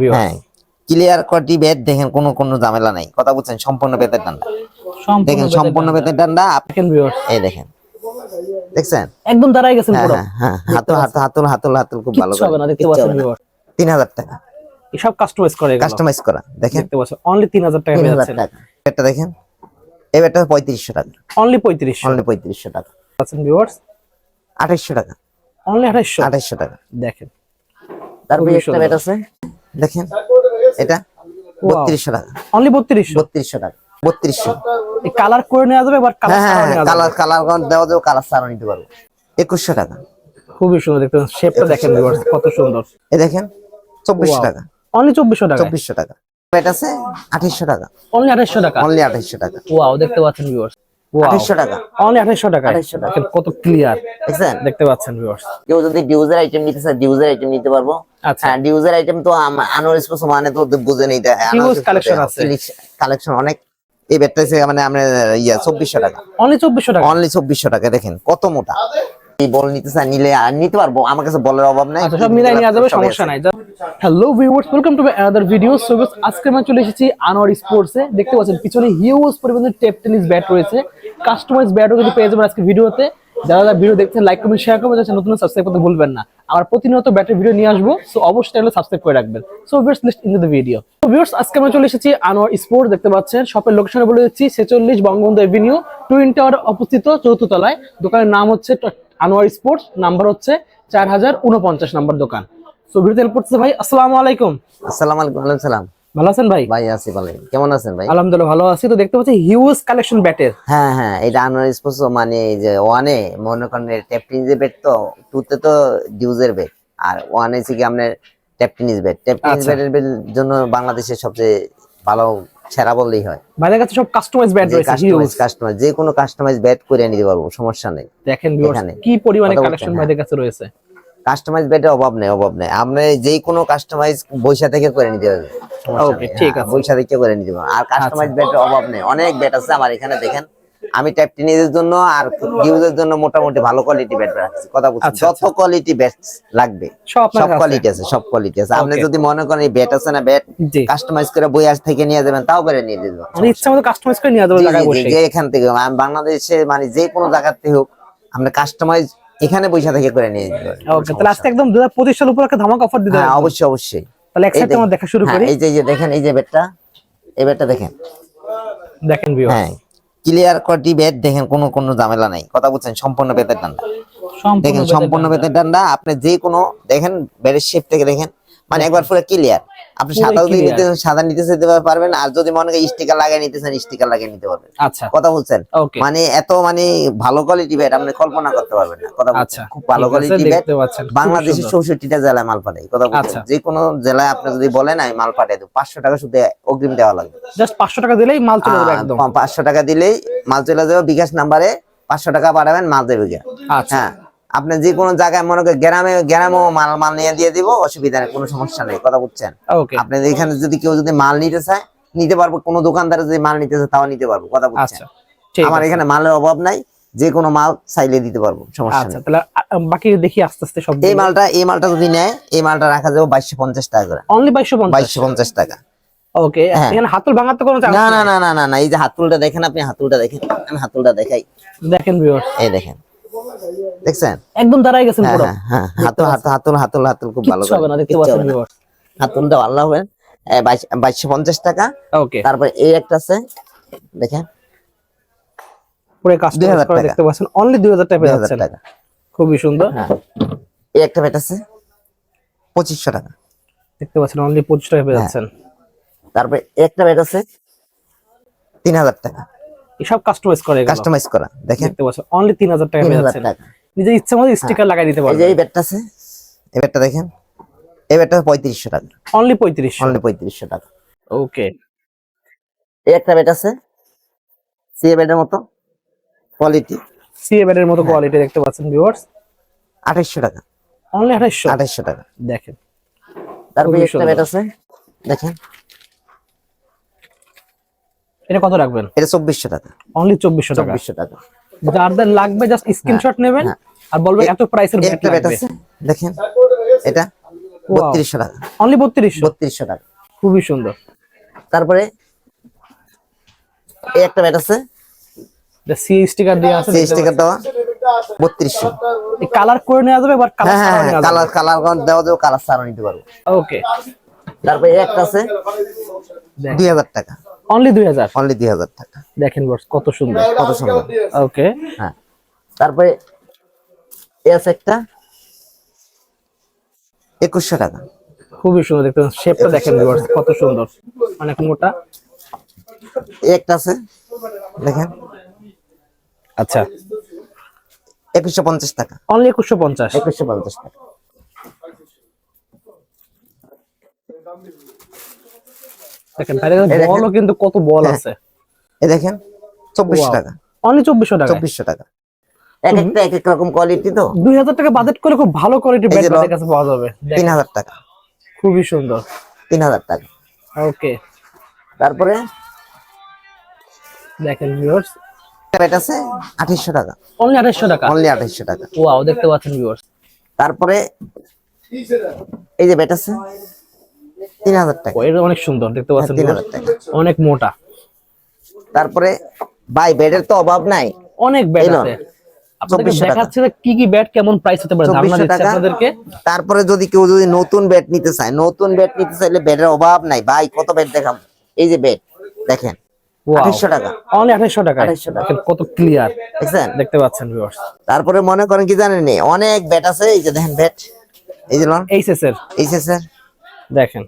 Viewers হ্যাঁ clear quality bed দেখেন কোনো কোনো ঝামেলা নাই। কথা বলছেন সম্পূর্ণ বেতের ডান্ডা। দেখেন সম্পূর্ণ বেতের ডান্ডা দেখেন ভিউয়ার্স এই দেখেন। দেখছেন? একদম দাঁড়ায় গেছেন হ্যাঁ পুরো। হ্যাঁ হ্যাঁ হাতুল হাতুল হাতুল হাতুল হাতুল খুব ভালো হবে না দেখতে পাচ্ছেন তিন হাজার টাকা। এসব কাস্টমাইজ করে কাস্টমাইজ করা দেখেন। দেখতে পাচ্ছেন অনলি 3000 টাকা পেয়ে যাচ্ছেন এটা দেখেন। এই বেডটা পঁয়ত্রিশশো টাকা। অনলি 3500 অনলি পঁয়ত্রিশশো টাকা। পাচ্ছেন ভিউয়ার্স আঠাইশশো টাকা। অনলি 2800 আঠাইশশো টাকা। দেখেন। তারপরে একটা সুন্দর। আছে। দেখেন এটা বত্রিশশো টাকা। অনলি 3200 বত্রিশশো টাকা বত্রিশশো। কালার করে নেওয়া যাবে কালার হ্যাঁ হ্যাঁ যাবে? কালার কালার দেওয়া যাবে কালার ছাড়া নিতে পারব। একুশশো টাকা। খুবই সুন্দর দেখতে শেপটা দেখেন কত সুন্দর। এ দেখেন চব্বিশশো টাকা। অনলি 2400 টাকা চব্বিশশো টাকা। আছে আঠাইশশো টাকা। অনলি 2800 টাকা? অনলি আঠাইশশো টাকা। ওয়াও দেখতে পাচ্ছেন ভিউয়ার্স আঠাইশশো টাকা। অনলি 2800 টাকা 2800 টাকা। কত ক্লিয়ার দেখতে পাচ্ছেন ভিউয়ার্স কেউ যদি ডিউজের আইটেম নিতে চায় ডিউজের আইটেম নিতে পারব। হ্যাঁ ডিউজের আইটেম তো আনোয়ার স্পোর্টস মানে তো বুঝেন এটা। Collection আছে। কালেকশন অনেক। এই হচ্ছে মানে আমরা ইয়া চব্বিশশো টাকা। অনলি 2400 টাকা। অনলি চব্বিশশো টাকা দেখেন কত মোটা। এই বল নিতে চায় নিলে আর নিতে পারব। আমার কাছে বলের অভাব নাই। আচ্ছা সব মিলাই নেওয়া যাবে সমস্যা নাই। Hello viewers welcome to video so আজকে আমি চলে এসেছি আনোয়ার স্পোর্টসে দেখতে পাচ্ছেন পিছনে হিউজ পরিমাণে টেপ টেনিস ব্যাট রয়েছে। কাস্টমাইজ ব্যাটও কিন্তু পেয়ে যাবেন আজকে ভিডিওতে যারা যারা ভিডিও দেখছেন লাইক কমেন্ট শেয়ার করবেন, যাতে নতুন সাবস্ক্রাইব করতে ভুলবেন না। আমার প্রতিনিয়ত ব্যাটের ভিডিও নিয়ে আসব সো অবশ্যই চ্যানেলে সাবস্ক্রাইব করে রাখবেন। So viewers list in the video তো ভিউয়ার্স আজকে আমরা চলে এসেছি আনোয়ার স্পোর্টস দেখতে পাচ্ছেন শপের লোকেশনে বলে দিচ্ছি, ছেচল্লিশ বঙ্গবন্ধু এভিনিউ টুইন টাওয়ার অবস্থিত তলায়। দোকানের নাম হচ্ছে আনোয়ার স্পোর্টস নাম্বার হচ্ছে চার হাজার উনপঞ্চাশ নাম্বার দোকান। সো ভিডিওতে হেল্প করতেছে ভাই, আসসালামু আলাইকুম। আসসালামু আলাইকুম, ওয়ালাইকুম সালাম। ভালো আছেন ভাই? ভাই আছি ভালো। কেমন আছেন ভাই? আলহামদুলিল্লাহ ভালো আছি। তো দেখতে পাচ্ছি হিউজ কালেকশন ব্যাটের হ্যাঁ হ্যাঁ এটা আনোয়ার স্পোর্টস মানে এই যে ওয়ানে মনে করেন বেড তো টুতে তো ডিউজের বেড আর ওয়ানে হচ্ছে কি আপনার ট্যাপটিনিজ আচ্ছা। বেডের জন্য বাংলাদেশের সবচেয়ে ভালো সেরা বললেই হয়। ভাইদের কাছে সব কাস্টমাইজ ব্যাট রয়েছে কাস্টমাইজ হিউজ কাস্টমাইজ যে কোনো কাস্টমাইজ বেড করে নিতে পারব সমস্যা নেই। দেখেন। কি পরিমাণে কালেকশন হ্যাঁ। ভাইদের কাছে রয়েছে। কাস্টমাইজ বেডের অভাব নেই অভাব নেই। আপনি যে কোনো কাস্টমাইজ বৈশা থেকে করে নিতে পারবেন ঠিক হ্যাঁ, আছে। বৈশা থেকে করে নিতে পারবেন আর কাস্টমাইজ বেডের অভাব নেই। অনেক বেড আছে আমার এখানে দেখেন। আমি ট্যাপটিনিজের জন্য আর ইউজের জন্য মোটামুটি ভালো কোয়ালিটি বেড রাখছি। কথা বলছি আচ্ছা, যত কোয়ালিটি বেড লাগবে সব সব কোয়ালিটি আছে সব কোয়ালিটি আছে। আপনি যদি মনে করেন এই বেড আছে না বেড কাস্টমাইজ করে বই আজ থেকে নিয়ে যাবেন তাও করে নিয়ে দিবেন মানে ইচ্ছা মতো কাস্টমাইজ করে নিয়ে যাবে জি, জায়গায় জি, জি, বসে। যে এখান থেকে বাংলাদেশে মানে যে কোনো জায়গাতে হোক আমরা কাস্টমাইজ এখানে পয়সা থেকে করে নিয়ে যেতে ওকে তাহলে আজকে একদম 2025 সাল উপলক্ষে ধামাকা অফার দিতে হ্যাঁ অবশ্যই অবশ্যই। তাহলে এই একসাথে আমরা দেখা শুরু হ্যাঁ, করি। এই যে এই যে দেখেন এই যে বেডটা এই বেডটা দেখেন। দেখেন ভিউ হ্যাঁ ক্লিয়ার কোয়ালিটি বেড দেখেন কোনো কোনো ঝামেলা নাই। কথা বলছেন সম্পূর্ণ বেতের ডান্ডা। দেখেন সম্পূর্ণ বেতের ডান্ডা। আপনি যে কোনো দেখেন বেডের শেপ থেকে দেখেন। মানে একবার পুরো ক্লিয়ার আপনি সাদা যদি নিতে সাদা নিতে যেতে পারবেন আর যদি মনে করেন স্টিকার লাগিয়ে নিতে চান স্টিকার লাগিয়ে নিতে পারবেন। আচ্ছা। কথা বলছেন? মানে এত মানে ভালো কোয়ালিটি বেড আপনি কল্পনা করতে পারবেন না। কথা আচ্ছা। বলছেন খুব ভালো কোয়ালিটি দেখতে বাংলাদেশের সুন্দর। চৌষট্টিটা জেলায় মাল পাঠাই। কথা বলছেন। আচ্ছা। যে কোনো জেলায় আপনি যদি বলেন আমি মাল পাঠাই দেবো। পাঁচশো টাকা শুধু অগ্রিম দেওয়া লাগবে। জাস্ট 500 টাকা দিলেই মাল চলে যাবে একদম। আহ, পাঁচশো টাকা দিলেই মাল চলে যাবে বিকাশ নাম্বারে। পাঁচশো টাকা পাঠাবেন মাল দেবে। আচ্ছা। হ্যাঁ। আপনি যে কোনো জায়গায় মনে করেন গ্রামে গ্রামেও মাল মাল নিয়ে দিয়ে দিব অসুবিধা নেই কোনো সমস্যা নেই কথা বুঝছেন? ওকে আপনি এখানে যদি কেউ যদি মাল নিতে চায় নিতে পারব কোনো দোকানদার যদি মাল নিতে চায় তাও নিতে পারব কথা বুঝছেন? আচ্ছা আমার এখানে মালের অভাব নাই যে কোনো মাল চাইলে দিতে পারব সমস্যা আচ্ছা নেই। তাহলে বাকি দেখি আস্তে আস্তে সব এই মালটা এই মালটা যদি নেয় এই মালটা রাখা যাবে বাইশশো পঞ্চাশ টাকা করে। অনলি 2250 বাইশশো পঞ্চাশ টাকা। ওকে হ্যাঁ। এখানে হাতল ভাঙার তো কোনো না না না না না না এই যে হাতুলটা দেখেন আপনি হাতুলটা দেখেন আমি হাতুলটা দেখাই। দেখেন এই দেখেন। দেখছেন? একদম দাঁড়ায় গেছেন হ্যাঁ পুরো। হ্যাঁ হাতুল হাতুল হাতুল হাতুল হাতুল খুব ভালো হবে না দেখতে পাচ্ছেন। ভিউয়ার্স হাতুলটা ভালো হবে বাইশশো পঞ্চাশ টাকা। ওকে। তারপর এই একটা আছে দেখেন। পুরো কাস্টমাইজ 2000 করে টাকা। দেখতে পাচ্ছেন অনলি 2000 টাকা পেয়ে টাকা। খুবই সুন্দর। হ্যাঁ। এই একটা বেট আছে পঁচিশশো টাকা। দেখতে পাচ্ছেন অনলি 25 টাকা পেয়ে হ্যাঁ। যাচ্ছেন। তারপর একটা বেট আছে তিন হাজার টাকা। এসব কাস্টমাইজ করে কাস্টমাইজ করা দেখেন। দেখতে পাচ্ছেন অনলি 3000 টাকা তিন পেয়ে হাজার যাচ্ছেন টাকা। নিজের ইচ্ছা মতো স্টিকার লাগাই দিতে এই যে পারবেন। এই বেটটা আছে এই বেটটা দেখেন এই বেটটা পঁয়ত্রিশশো টাকা। অনলি 3500 অনলি পঁয়ত্রিশশো টাকা। ওকে এই একটা বেট আছে সি বেডের মতো কোয়ালিটি সিএ ব্যাটের হ্যাঁ। মতো কোয়ালিটি দেখতে পাচ্ছেন ভিউয়ার্স আঠাইশশো টাকা। অনলি 2800 আঠাইশশো টাকা। দেখেন। তারপরে একটা। বেট আছে দেখেন। এটা কত রাখবেন? এটা চব্বিশশো টাকা। অনলি 2400 টাকা। চব্বিশশো টাকা। যাদের লাগবে জাস্ট স্ক্রিনশট নেবেন হ্যাঁ। আর বলবেন এত প্রাইসের এই ব্যাট লাগবে। আছে দেখেন। এটা বত্রিশশো টাকা। অনলি বত্রিশশো? বত্রিশশো টাকা। খুবই সুন্দর। তারপরে এই একটা ব্যাট আছে। সি স্টিকার দিয়ে আছে সেই স্টিকার দেওয়া। বত্রিশশো। কালার করে নেওয়া যাবে বাট হ্যাঁ হ্যাঁ কালার কালার কালার দেওয়া যাবে কালার সারা নিতে পারব। ওকে তারপরে এই একটা আছে দুই হাজার টাকা। অনলি দুই হাজার? অনলি দুই হাজার টাকা। দেখেন বস কত সুন্দর। কত সুন্দর। ওকে হ্যাঁ। তারপরে এই আছে একটা। একুশশো টাকা। খুবই সুন্দর দেখতে শেপটা দেখেন viewers, কত সুন্দর। অনেক মোটা। একটা আছে। দেখেন। আচ্ছা। একুশশো পঞ্চাশ টাকা। অনলি একুশশো পঞ্চাশ। একুশশো পঞ্চাশ টাকা। দেখেন। বলও কিন্তু কত বল। আছে। দেখেন চব্বিশশো টাকা। অনলি চব্বিশশো টাকা চব্বিশশো টাকা। এক একটা এক এক রকম কোয়ালিটি তো। দুই হাজার টাকা বাজেট খুব ভালো কোয়ালিটির ব্যাট আমাদের কাছে পাওয়া যাবে। তিন হাজার টাকা। খুবই সুন্দর। তিন হাজার টাকা। ওকে তারপরে? দেখেন ভিউয়ার্স ব্যাট আছে টাকা। অনলি টাকা? অনলি টাকা। ওয়াও দেখতে পাচ্ছেন ভিউয়ার্স তারপরে? এই যে ব্যাট আছে? তিন হাজার টাকা। এটা অনেক সুন্দর দেখতে পাচ্ছেন তিন হাজার টাকা। অনেক মোটা। তারপরে ভাই ব্যাটের তো অভাব নাই। অনেক ব্যাট আছে। আপনাদেরকে 2400 টাকা। দেখাচ্ছে যে কি কি ব্যাট কেমন প্রাইস হতে পারে ধারণা চব্বিশশো দিচ্ছে টাকা। আপনাদেরকে। তারপরে যদি কেউ যদি নতুন ব্যাট নিতে চায় নতুন ব্যাট নিতে চাইলে ব্যাটের অভাব নাই। ভাই কত ব্যাট দেখাম এই যে ব্যাট দেখেন আঠাইশশো টাকা। অনলি টাকা। 2800 টাকা। কত ক্লিয়ার দেখতে পাচ্ছেন তারপরে মনে করেন কি জানেন অনেক ব্যাট আছে এই যে দেখেন ব্যাট এই যে এইচএস এর স্যার দেখেন।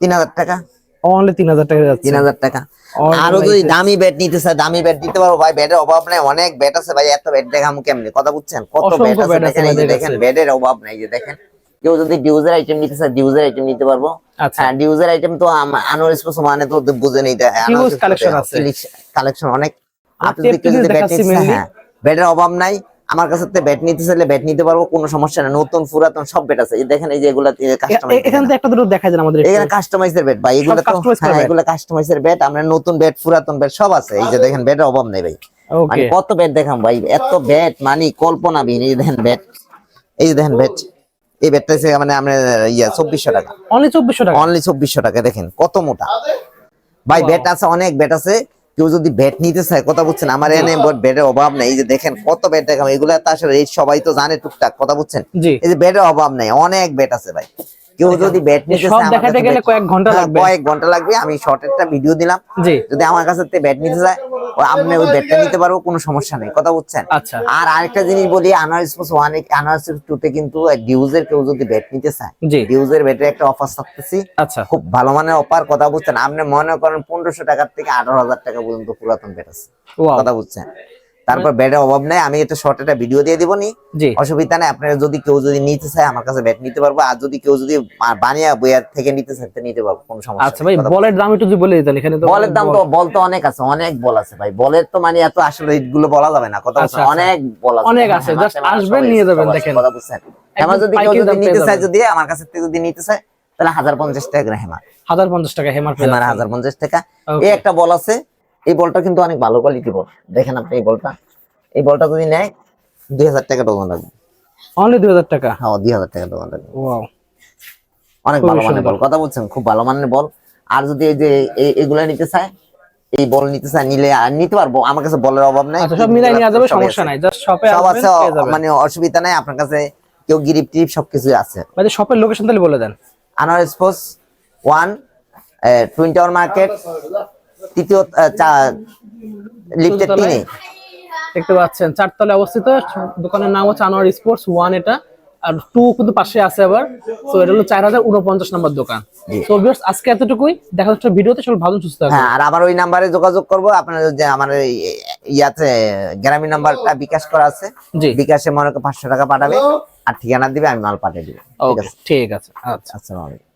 তিন হাজার টাকা। অনলি তিন হাজার টাকা তিন হাজার টাকা। আরও যদি দামি ব্যাট নিতে চায় দামি ব্যাট দিতে পারব। ভাই ব্যাটের অভাব নাই অনেক ব্যাট আছে ভাই এত ব্যাট দেখাম কেমনি? কথা বুঝছেন? কত ব্যাট আছে দেখেন এই যে দেখেন ব্যাটের অভাব নাই যে দেখেন। কেউ যদি ডিউজার আইটেম নিতে চায় ডিউজার আইটেম নিতে পারব। আচ্ছা। হ্যাঁ ডিউজার আইটেম তো আনোয়ার স্পোর্টস মানে তো বুঝে নিতে আছে। কালেকশন অনেক। আপনি যদি কেউ টিপে যদি ব্যাট নিতে হ্যাঁ ব্যাটের অভাব নাই আমার কাছে ব্যাট নিতে চাইলে ব্যাট নিতে পারব কোনো সমস্যা নেই। নতুন পুরাতন সব ব্যাট আছে। এই দেখেন এই যে এগুলা কাস্টমাইজ এখান থেকে একটা দুটো দেখা যায় আমাদের এখানে কাস্টমাইজের ব্যাট ভাই। এগুলো তো হ্যাঁ। এগুলো কাস্টমাইজের ব্যাট আমরা নতুন ব্যাট পুরাতন ব্যাট সব আছে। এই যে দেখেন ব্যাটের অভাব নেই ভাই। মানে কত ব্যাট দেখাম ভাই? এত ব্যাট মানে কল্পনা বিহীন এই দেখেন ব্যাট এই যে দেখেন ব্যাট এই ব্যাটটা মানে আমরা ইয়া চব্বিশশো টাকা। অনলি চব্বিশশো টাকা? অনলি চব্বিশশো টাকা দেখেন কত মোটা। ভাই ব্যাট আছে অনেক ব্যাট আছে। কেউ যদি ব্যাট নিতে চায় কথা বলছেন আমার এনে ব্যাটের অভাব নাই। যে দেখেন কত ব্যাট দেখাম এগুলো তো আসলে এই সবাই তো জানে টুকটাক কথা বলছেন? এই যে ব্যাটের অভাব নাই অনেক ব্যাট আছে ভাই। কেউ যদি ব্যাট নিতে সব চায় আমার দেখাতে গেলে কয়েক ঘণ্টা হ্যাঁ, লাগবে। কয়েক ঘণ্টা লাগবে আমি শর্ট একটা ভিডিও দিলাম। যদি আমার কাছে ব্যাট নিতে চায় ও আপনি ওই ব্যাটটা নিতে পারব কোনো সমস্যা নেই কথা বুঝছেন? আচ্ছা। আর আরেকটা জিনিস বলি Anwar sports one sports two তে কিন্তু ডিউজের কেউ যদি ব্যাট নিতে চায় ডিউজের ব্যাটের একটা অফার থাকতেছি আচ্ছা। খুব ভালো মানের অফার কথা বুঝছেন? আপনি মনে করেন পনেরোশো টাকার থেকে আঠারো হাজার টাকা পর্যন্ত পুরাতন ব্যাট আছে। কথা বুঝছেন? তারপর ব্যাটের অভাব নাই আমি এটা শর্ট একটা ভিডিও দিয়ে দিব নি অসুবিধা নাই আপনারা যদি কেউ যদি নিতে চায় আমার কাছে ব্যাট নিতে পারব আর যদি কেউ যদি বানিয়া বইয়ার থেকে নিতে চায় নিতে পারব কোনো সমস্যা আচ্ছা ভাই বলের দাম একটু যদি বলে দিতেন এখানে তো বলের দাম তো বল তো অনেক আছে অনেক বল আছে ভাই বলের তো মানে এত আসলে রেটগুলো বলা যাবে না কথা আচ্ছা, বুঝছেন? আচ্ছা। অনেক বল আছে অনেক হ্যাঁ, আছে, হ্যাঁ, just মাশাআল্লাহ, আসবেন, নিয়ে যাবেন, দেখেন। কথা বুঝছেন আমার যদি কেউ যদি নিতে চায় যদি আমার কাছে যদি নিতে চায় তাহলে হাজার পঞ্চাশ টাকা হেমার হাজার পঞ্চাশ টাকা হেমার হেমার। হাজার পঞ্চাশ টাকা. এই একটা বল আছে এই বলটা কিন্তু অনেক ভালো কোয়ালিটি বল। দেখেন আপনি এই বলটা। এই বলটা যদি নেয় দুই হাজার টাকা ডজন লাগবে। অনলি দুই হাজার টাকা? হ্যাঁ দুই হাজার টাকা ডজন লাগবে। অনেক ভালো মানের বল। কথা বলছেন খুব ভালো মানের বল। আর যদি এই যে এগুলা নিতে চায় এই বল নিতে চায় নিলে আর নিতে পারব। আমার কাছে বলের অভাব নাই। আচ্ছা সব মিলাই নেওয়া যাবে সমস্যা নাই। জাস্ট শপে সব আছে মানে অসুবিধা নাই। আপনার কাছে কেউ গিরিপ টিপ সবকিছু আছে। ভাই শপের লোকেশন তাহলে বলে দেন। Anwar sports one twin tower market তৃতীয় লিফটের তিনে দেখতে পাচ্ছেন চারতলায় অবস্থিত। দোকানের নাম হচ্ছে আনোয়ার স্পোর্টস ওয়ান এটা। আর টু কিন্তু পাশে আছে আবার। তো এটা হলো চার হাজার উনপঞ্চাশ নম্বর দোকান। তো ভিউয়ার্স আজকে এতটুকুই। দেখা হচ্ছে ভিডিওতে সবাই ভালো সুস্থ হ্যাঁ আর আবার ওই নাম্বারে যোগাযোগ করব। আপনার যে আমার ইয়াতে গ্রামীণ নাম্বারটা বিকাশ করা আছে। বিকাশে মনে করেন পাঁচশো টাকা পাঠাবে। আর ঠিকানা দিবে আমি মাল পাঠিয়ে দিবো। ঠিক আছে? ঠিক আছে। আচ্ছা। আসসালামু আলাইকুম।